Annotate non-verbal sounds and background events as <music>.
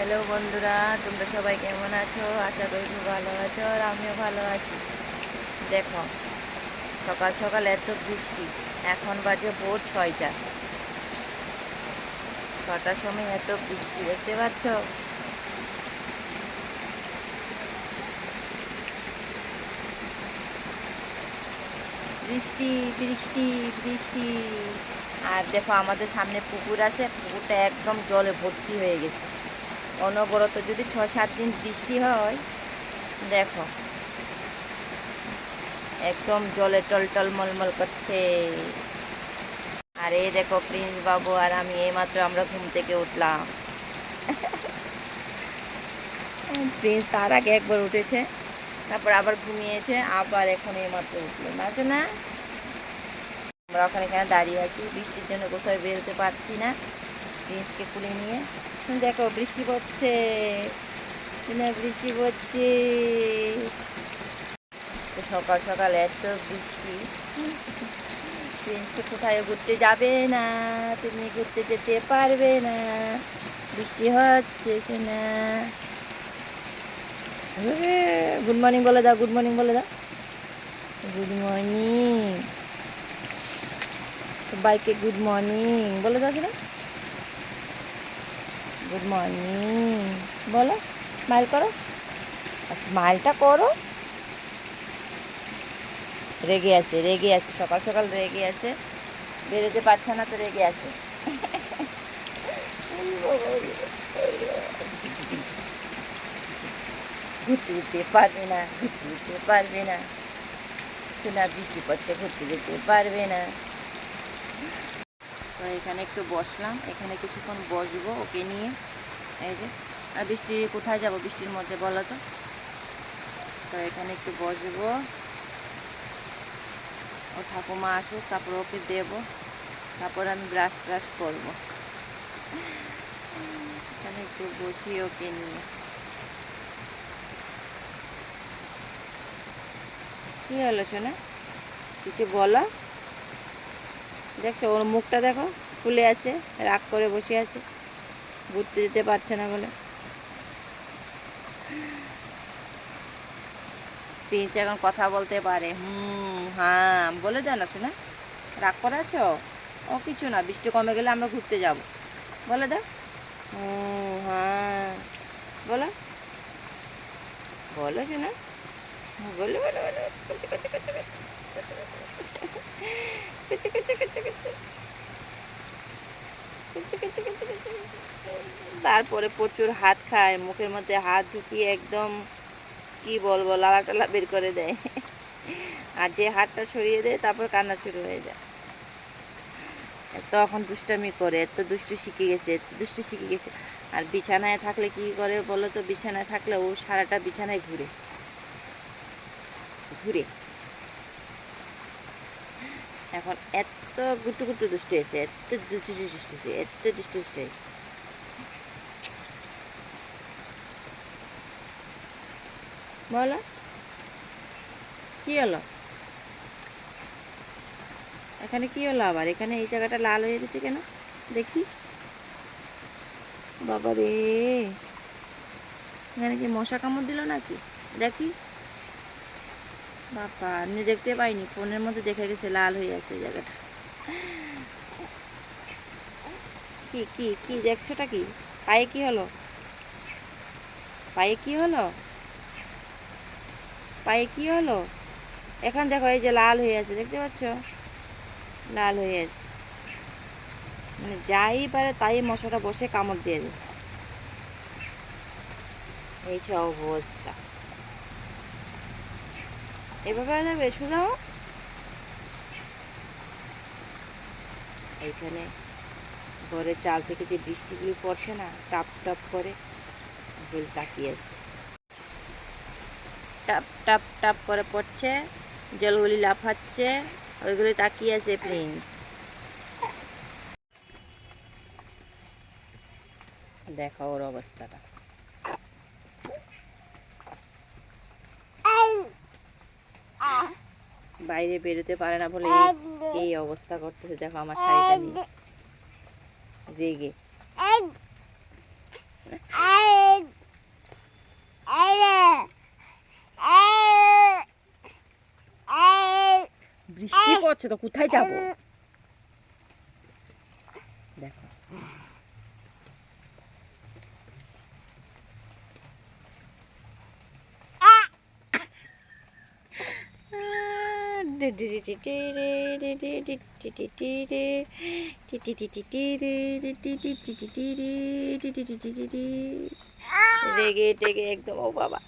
Hello বন্ধুরা, তোমরা সবাই কেমন আছো? আশা করি খুব ভালো আছো আর আমিও ভালো আছি। দেখো, সকাল সকাল এত বৃষ্টি, এখন বাজে ভোর ছয়টা। ছটার সময় এত বৃষ্টি, দেখতে পাচ্ছ? বৃষ্টি বৃষ্টি বৃষ্টি। আর দেখো, আমাদের সামনে পুকুর আছে, পুকুরটা একদম জলে ভর্তি হয়ে গেছে। অনবরত যদি ছ সাত দিন বৃষ্টি হয়, দেখো। একদম জলে টলটল মলমল করছে। আর এই দেখো প্রিন্স বাবু, আর আমি এইমাত্র আমরা ঘুম থেকে উঠলাম। <laughs> প্রিন্স তার আগে একবার উঠেছে, তারপর আবার ঘুমিয়েছে, আবার এখন এইমাত্র উঠল। না না আমরা ওখানে এখানে দাঁড়িয়ে আছি, বৃষ্টির জন্য কোথাও বেরোতে পারছি না। প্রিন্সকে কুলে নিয়ে। দেখো, বৃষ্টি পড়ছে। না বৃষ্টি পড়ছে। সকাল সকাল এত বৃষ্টি। প্রিন্সকে কোথায়? ঘুরতে যাবে না। তুমি ঘুরতে যেতে পারবে না। বৃষ্টি হচ্ছে শোনা গুড মর্নিং বলে দাও গুড মর্নিং বলে দাও। গুড মর্নিং বাইকে গুড মর্নিং বলে দাও কিনা গুড মর্নিং বলো স্মাইল করো। স্মাইলটা করো। রেগে আছে রেগে আছে, সকাল সকাল রেগে আছে। বেরোতে পারছে না তো রেগে আছে। ঘুরতে যেতে পারবে না, ঘুরতে যেতে পারবে না। শোনা বৃষ্টি পড়ছে, ঘুরতে যেতে পারবে না। তো এখানে একটু বসলাম। এখানে কিছুক্ষণ বসবো ওকে নিয়ে। এই যে। আর বৃষ্টি কোথায় যাব বৃষ্টির মধ্যে বলো তো? তো এখানে একটু বসবো। ও ঠাকুমা আসুক, তারপর ওকে দেব। তারপর আমি ব্রাশ ট্রাশ করব। এখানে একটু বসি ওকে নিয়ে। কি হলো শোনা কিছু বলো? দেখছ, ওর মুখটা দেখো, ফুলে আছে, রাগ করে বসে আছে। ঘুরতে যেতে পারছে না বলে। প্রিন্স এখন কথা বলতে পারে। হুম হ্যাঁ বলে দাও না শোনা রাগ করে আছো? ও, কিছু না, বৃষ্টি কমে গেলে আমরা ঘুরতে যাব। বলে দাও। হুম হ্যাঁ। বলো। বলো শোনা বলো বলো বলো। তারপরে প্রচুর হাত খায়, মুখের মধ্যে হাত ঢুকিয়ে একদম কি বলব, লালা টালা বের করে দেয়। আর যে হাতটা সরিয়ে দেয়, তারপর কান্না শুরু হয়ে যায়। এত এখন দুষ্টামি করে, এত দুষ্টু শিখে গেছে, এত দুষ্টু শিখে গেছে। আর বিছানায় থাকলে কি করে বলো তো বিছানায় থাকলে ও সারাটা বিছানায় ঘুরে। ঘুরে। এখন এত গুটু গুটু দুষ্ট হয়েছে, এত দুষ্টু দুষ্ট হয়েছে, এত দুষ্টু দুষ্ট হয়েছে। বলো, কি হলো? এখানে কি হলো আবার? এখানে এই জায়গাটা লাল হয়ে গেছে কেন? দেখি। বাবা রে এখানে কি মশা কামড় দিল নাকি? দেখি। বাবা আমি দেখতে পাইনি, ফোনের মধ্যে দেখে গেছে লাল হয়ে আছে জায়গাটা। কি কি কি দেখছোটা কি? পায়ে কি হলো? পায়ে কি হলো? পায়ে কি হলো? এখন দেখো এই যে লাল হয়ে আছে, দেখতে পাচ্ছ? লাল হয়ে আছে। মানে যাই পারে তাই মশাটা বসে কামড় দিয়ে দেয়। এই যে অবস্থা। এভাবে যাবে সোজা হ। এইখানে ঘরের চাল থেকে যে বৃষ্টিগুলি পড়ছে না টাপ টাপ করে ওগুলি তাকিয়ে আছে। টাপ টাপ টাপ করে পড়ছে জলগুলি লাফাচ্ছে ওইগুলি তাকিয়ে আছে প্রিন্স দেখো ওর অবস্থাটা। বাইরে বেরোতে পারে না বলে এই অবস্থা করতেছে। দেখো আমার শাড়িটা নিয়ে। জেগে। বৃষ্টি পড়ছে তো কোথায় যাব? রেগে টেগে একদম ও বাবা